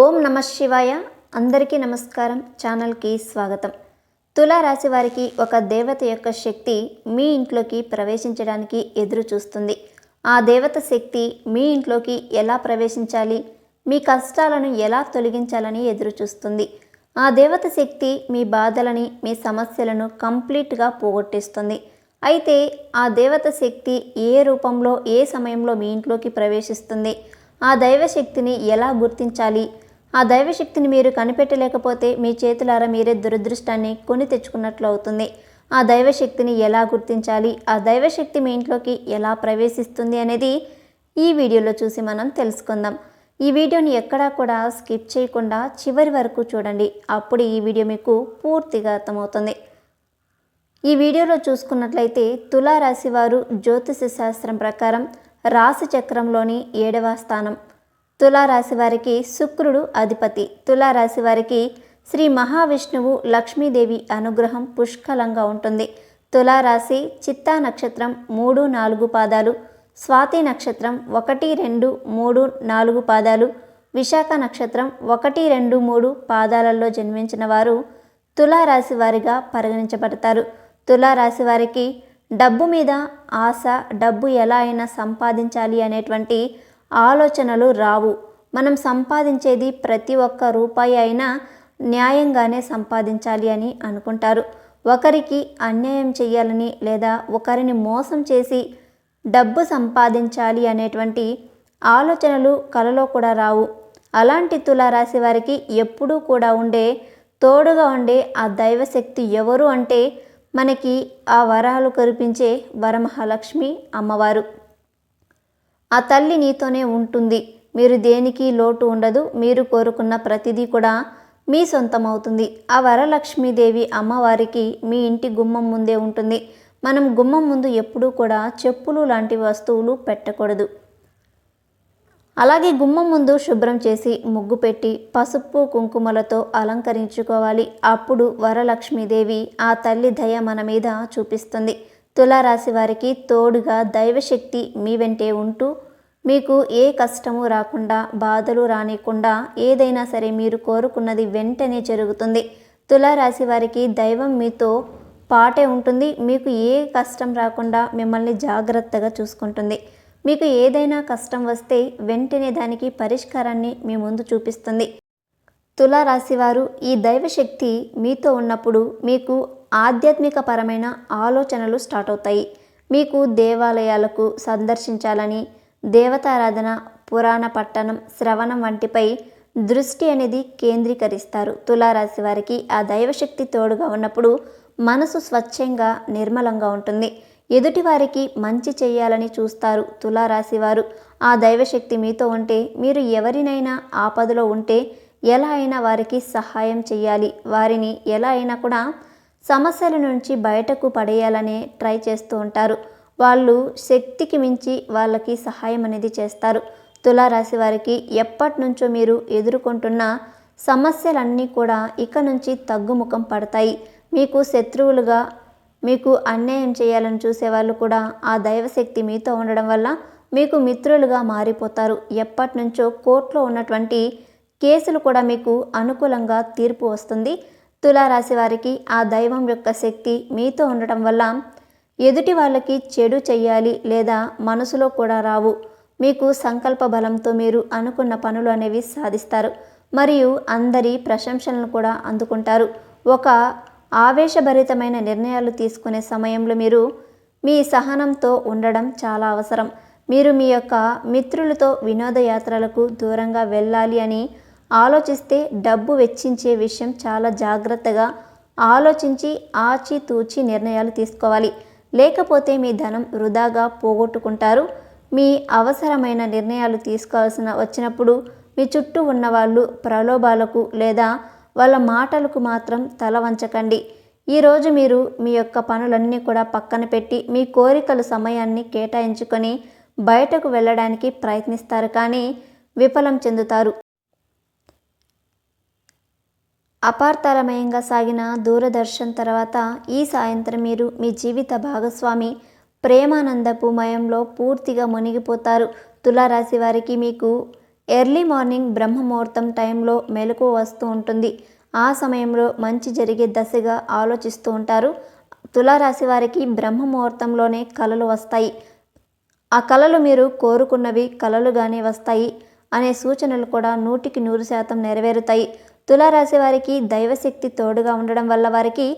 ఓం నమ శివాయ. అందరికీ నమస్కారం. ఛానల్కి స్వాగతం. తులారాశి వారికి ఒక దేవత యొక్క శక్తి మీ ఇంట్లోకి ప్రవేశించడానికి ఎదురు చూస్తుంది ఆ దేవత శక్తి మీ ఇంట్లోకి ఎలా ప్రవేశించాలి? మీ కష్టాలను ఎలా తొలగించాలని ఎదురు చూస్తుంది ఆ దేవత శక్తి మీ బాధలని మీ సమస్యలను కంప్లీట్గా పోగొట్టేస్తుంది. అయితే ఆ దేవత శక్తి ఏ రూపంలో ఏ సమయంలో మీ ఇంట్లోకి ప్రవేశిస్తుంది? ఆ దైవశక్తిని ఎలా గుర్తించాలి? ఆ దైవశక్తిని మీరు కనిపెట్టలేకపోతే మీ చేతులారా మీరే దురదృష్టాన్ని కొని తెచ్చుకున్నట్లు అవుతుంది. ఆ దైవశక్తిని ఎలా గుర్తించాలి? ఆ దైవశక్తి మీ ఇంట్లోకి ఎలా ప్రవేశిస్తుంది అనేది ఈ వీడియోలో చూసి మనం తెలుసుకుందాం. ఈ వీడియోని ఎక్కడా కూడా స్కిప్ చేయకుండా చివరి వరకు చూడండి. అప్పుడు ఈ వీడియో మీకు పూర్తిగా అర్థమవుతుంది. ఈ వీడియోలో చూసుకున్నట్లయితే తులారాశి వారు జ్యోతిష శాస్త్రం ప్రకారం రాశి చక్రంలోని ఏడవ స్థానం. తులారాశి వారికి శుక్రుడు అధిపతి. తులారాశి వారికి శ్రీ మహావిష్ణువు లక్ష్మీదేవి అనుగ్రహం పుష్కలంగా ఉంటుంది. తులారాశి చిత్తా నక్షత్రం మూడు నాలుగు పాదాలు స్వాతి నక్షత్రం ఒకటి రెండు మూడు నాలుగు పాదాలు విశాఖ నక్షత్రం ఒకటి రెండు మూడు పాదాలలో జన్మించిన వారు తులారాశి వారిగా పరిగణించబడతారు. తులారాశి వారికి డబ్బు మీద ఆశ డబ్బు ఎలా అయినా సంపాదించాలి అనేటువంటి ఆలోచనలు రావు. మనం సంపాదించేది ప్రతి ఒక్క రూపాయి అయినా న్యాయంగానే సంపాదించాలి అని అనుకుంటారు. ఒకరికి అన్యాయం చేయాలని లేదా ఒకరిని మోసం చేసి డబ్బు సంపాదించాలి అనేటువంటి ఆలోచనలు కలలో కూడా రావు. అలాంటి తులారాశి వారికి ఎప్పుడూ కూడా ఉండే తోడుగా ఉండే ఆ దైవశక్తి ఎవరు అంటే మనకి ఆ వరాలు కురిపించే వరమహాలక్ష్మి అమ్మవారు. ఆ తల్లి నీతోనే ఉంటుంది. మీరు దేనికి లోటు ఉండదు. మీరు కోరుకున్న ప్రతిదీ కూడా మీ సొంతం అవుతుంది ఆ వరలక్ష్మీదేవి అమ్మవారికి మీ ఇంటి గుమ్మం ముందే ఉంటుంది. మనం గుమ్మం ముందు ఎప్పుడూ కూడా చెప్పులు లాంటి వస్తువులు పెట్టకూడదు. అలాగే గుమ్మం ముందు శుభ్రం చేసి ముగ్గు పెట్టి పసుపు కుంకుమలతో అలంకరించుకోవాలి. అప్పుడు వరలక్ష్మీదేవి ఆ తల్లి దయ మన మీద చూపిస్తుంది. తులారాశి వారికి తోడుగా దైవశక్తి మీ వెంటే ఉంటూ మీకు ఏ కష్టము రాకుండా బాధలు రానికుండా ఏదైనా సరే మీరు కోరుకున్నది వెంటనే జరుగుతుంది. తులారాశి వారికి దైవం మీతో పాటే ఉంటుంది. మీకు ఏ కష్టం రాకుండా మిమ్మల్ని జాగ్రత్తగా చూసుకుంటుంది. మీకు ఏదైనా కష్టం వస్తే వెంటనే దానికి పరిష్కారాన్ని మీ ముందు చూపిస్తుంది. తులారాశివారు ఈ దైవశక్తి మీతో ఉన్నప్పుడు మీకు ఆధ్యాత్మిక పరమైన ఆలోచనలు స్టార్ట్ అవుతాయి. మీకు దేవాలయాలకు సందర్శించాలని దేవతారాధన పురాణ పట్టణం శ్రవణం వంటిపై దృష్టి అనేది కేంద్రీకరిస్తారు. తులారాశి వారికి ఆ దైవశక్తి తోడుగా ఉన్నప్పుడు మనసు స్వచ్ఛంగా నిర్మలంగా ఉంటుంది. ఎదుటివారికి మంచి చేయాలని చూస్తారు తులారాశి వారు. ఆ దైవశక్తి మీతో ఉంటే మీరు ఎవరినైనా ఆపదలో ఉంటే ఎలా అయినా వారికి సహాయం చేయాలి. వారిని ఎలా అయినా కూడా సమస్యల నుంచి బయటకు పడేయాలనే ట్రై చేస్తూ ఉంటారు. వాళ్ళు శక్తికి మించి వాళ్ళకి సహాయం అనేది చేస్తారు. తులారాశి వారికి ఎప్పటి నుంచో మీరు ఎదుర్కొంటున్న సమస్యలన్నీ కూడా ఇక నుంచి తగ్గుముఖం పడతాయి. మీకు శత్రువులుగా మీకు అన్యాయం చేయాలని చూసేవాళ్ళు కూడా ఆ దైవశక్తి మీతో ఉండడం వల్ల మీకు మిత్రులుగా మారిపోతారు. ఎప్పటి నుంచో కోర్టులో ఉన్నటువంటి కేసులు కూడా మీకు అనుకూలంగా తీర్పు వస్తుంది. తులారాశి వారికి ఆ దైవం యొక్క శక్తి మీతో ఉండటం వల్ల ఎదుటి వాళ్ళకి చెడు చెయ్యాలి లేదా మనసులో కూడా రావు. మీకు సంకల్ప బలంతో మీరు అనుకున్న పనులు అనేవి సాధిస్తారు. మరియు అందరి ప్రశంసలను కూడా అందుకుంటారు. ఒక ఆవేశభరితమైన నిర్ణయాలు తీసుకునే సమయంలో మీరు మీ సహనంతో ఉండడం చాలా అవసరం. మీరు మీ యొక్క మిత్రులతో వినోదయాత్రలకు దూరంగా వెళ్ళాలి అని ఆలోచిస్తే డబ్బు వెచ్చించే విషయం చాలా జాగ్రత్తగా ఆలోచించి ఆచితూచి నిర్ణయాలు తీసుకోవాలి. లేకపోతే మీ ధనం వృధాగా పోగొట్టుకుంటారు. మీ అవసరమైన నిర్ణయాలు తీసుకోవాల్సిన వచ్చినప్పుడు మీ చుట్టూ ఉన్నవాళ్ళు ప్రలోభాలకు లేదా వాళ్ళ మాటలకు మాత్రం తల వంచకండి. ఈరోజు మీరు మీ యొక్క పనులన్నీ కూడా పక్కన పెట్టి మీ కోరికల సమయాన్ని కేటాయించుకొని బయటకు వెళ్ళడానికి ప్రయత్నిస్తారు కానీ విఫలం చెందుతారు. అపార్థాలమయంగా సాగిన దూరదర్శన్ తర్వాత ఈ సాయంత్రం మీరు మీ జీవిత భాగస్వామి ప్రేమానందపు మయంలో పూర్తిగా మునిగిపోతారు. తులారాశి వారికి మీకు ఎర్లీ మార్నింగ్ బ్రహ్మముహూర్తం టైంలో మెలకు వస్తూ ఉంటుంది. ఆ సమయంలో మంచి జరిగే దశగా ఆలోచిస్తూ ఉంటారు. తులారాశి వారికి బ్రహ్మముహూర్తంలోనే కలలు వస్తాయి. ఆ కళలు మీరు కోరుకున్నవి కలలుగానే వస్తాయి అనే సూచనలు కూడా నూటికి నూరు శాతం నెరవేరుతాయి. తులారాశి వారికి దైవశక్తి తోడుగా ఉండడం వల్ల వారికి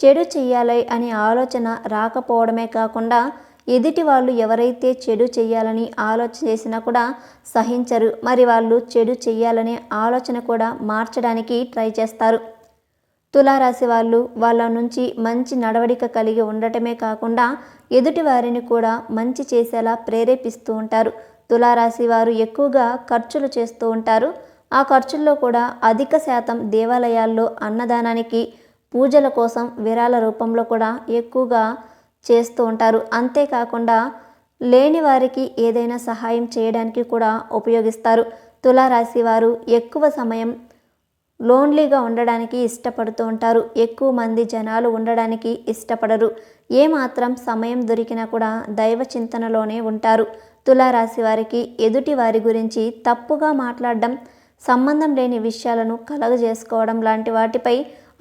చెడు చేయాలి అనే ఆలోచన రాకపోవడమే కాకుండా ఎదుటి వాళ్ళు ఎవరైతే చెడు చేయాలని ఆలోచన చేసినా కూడా సహించరు. మరి వాళ్ళు చెడు చేయాలనే ఆలోచన కూడా మార్చడానికి ట్రై చేస్తారు. తులారాశి వాళ్ళు వాళ్ళ నుంచి మంచి నడవడిక కలిగి ఉండటమే కాకుండా ఎదుటి వారిని కూడా మంచి చేసేలా ప్రేరేపిస్తూ ఉంటారు. తులారాశి వారు ఎక్కువగా ఖర్చులు చేస్తూ ఉంటారు. ఆ ఖర్చుల్లో కూడా అధిక శాతం దేవాలయాల్లో అన్నదానానికి పూజల కోసం విరాళ రూపంలో కూడా ఎక్కువగా చేస్తూ ఉంటారు. అంతేకాకుండా లేని వారికి ఏదైనా సహాయం చేయడానికి కూడా ఉపయోగిస్తారు. తులారాశి వారు ఎక్కువ సమయం లోన్లీగా ఉండడానికి ఇష్టపడుతూ ఉంటారు. ఎక్కువ మంది జనాలు ఉండడానికి ఇష్టపడరు. ఏమాత్రం సమయం దొరికినా కూడా దైవ చింతనలోనే ఉంటారు. తులారాశి వారికి ఎదుటి వారి గురించి తప్పుగా మాట్లాడడం సంబంధం లేని విషయాలను కలగజేసుకోవడం లాంటి వాటిపై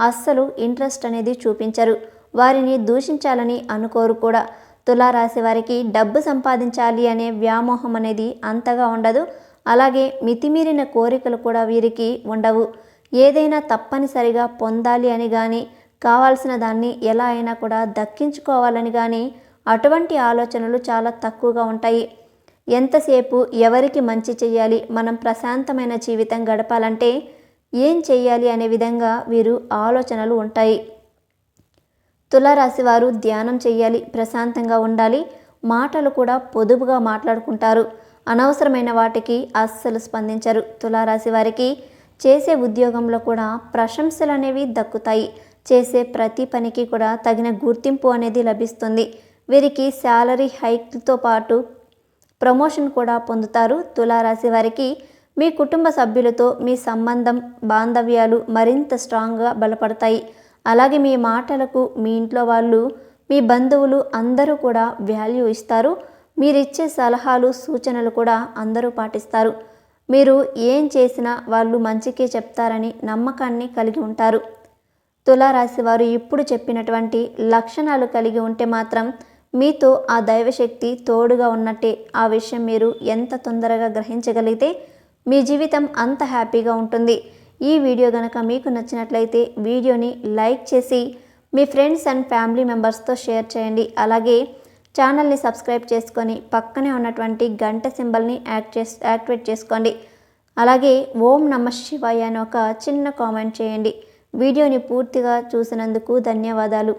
అస్సలు ఇంట్రెస్ట్ అనేది చూపించరు. వారిని దూషించాలని అనుకోరు కూడా. తులారాశి వారికి డబ్బు సంపాదించాలి అనే వ్యామోహం అనేది అంతగా ఉండదు. అలాగే మితిమీరిన కోరికలు కూడా వీరికి ఉండవు. ఏదైనా తప్పనిసరిగా పొందాలి అని కానీ కావాల్సిన దాన్ని ఎలా అయినా కూడా దక్కించుకోవాలని కానీ అటువంటి ఆలోచనలు చాలా తక్కువగా ఉంటాయి. ఎంతసేపు ఎవరికి మంచి చేయాలి మనం ప్రశాంతమైన జీవితం గడపాలంటే ఏం చేయాలి అనే విధంగా వీరు ఆలోచనలు ఉంటాయి. తులారాశి వారు ధ్యానం చేయాలి ప్రశాంతంగా ఉండాలి మాటలు కూడా పొదుపుగా మాట్లాడుకుంటారు. అనవసరమైన వాటికి అస్సలు స్పందించరు. తులారాశి వారికి చేసే ఉద్యోగంలో కూడా ప్రశంసలు అనేవి దక్కుతాయి. చేసే ప్రతి పనికి కూడా తగిన గుర్తింపు అనేది లభిస్తుంది. వీరికి శాలరీ హైక్తో పాటు ప్రమోషన్ కూడా పొందుతారు. తులారాశి వారికి మీ కుటుంబ సభ్యులతో మీ సంబంధం బాంధవ్యాలు మరింత స్ట్రాంగ్గా బలపడతాయి. అలాగే మీ మాటలకు మీ ఇంట్లో వాళ్ళు మీ బంధువులు అందరూ కూడా వాల్యూ ఇస్తారు. మీరిచ్చే సలహాలు సూచనలు కూడా అందరూ పాటిస్తారు. మీరు ఏం చేసినా వాళ్ళు మంచికే చెప్తారని నమ్మకాన్ని కలిగి ఉంటారు. తులారాశి వారు ఇప్పుడు చెప్పినటువంటి లక్షణాలు కలిగి ఉంటే మాత్రం మీతో ఆ దైవశక్తి తోడుగా ఉన్నట్టే ఆ విషయం మీరు ఎంత తొందరగా గ్రహించగలిగితే మీ జీవితం అంత హ్యాపీగా ఉంటుంది. ఈ వీడియో కనుక మీకు నచ్చినట్లయితే వీడియోని లైక్ చేసి మీ ఫ్రెండ్స్ అండ్ ఫ్యామిలీ మెంబర్స్తో షేర్ చేయండి. అలాగే ఛానల్ని సబ్స్క్రైబ్ చేసుకొని పక్కనే ఉన్నటువంటి గంట సింబల్ని యాక్ట్ చేసి యాక్టివేట్ చేసుకోండి. అలాగే ఓం నమ శివాయ అని ఒక చిన్న కామెంట్ చేయండి. వీడియోని పూర్తిగా చూసినందుకు ధన్యవాదాలు.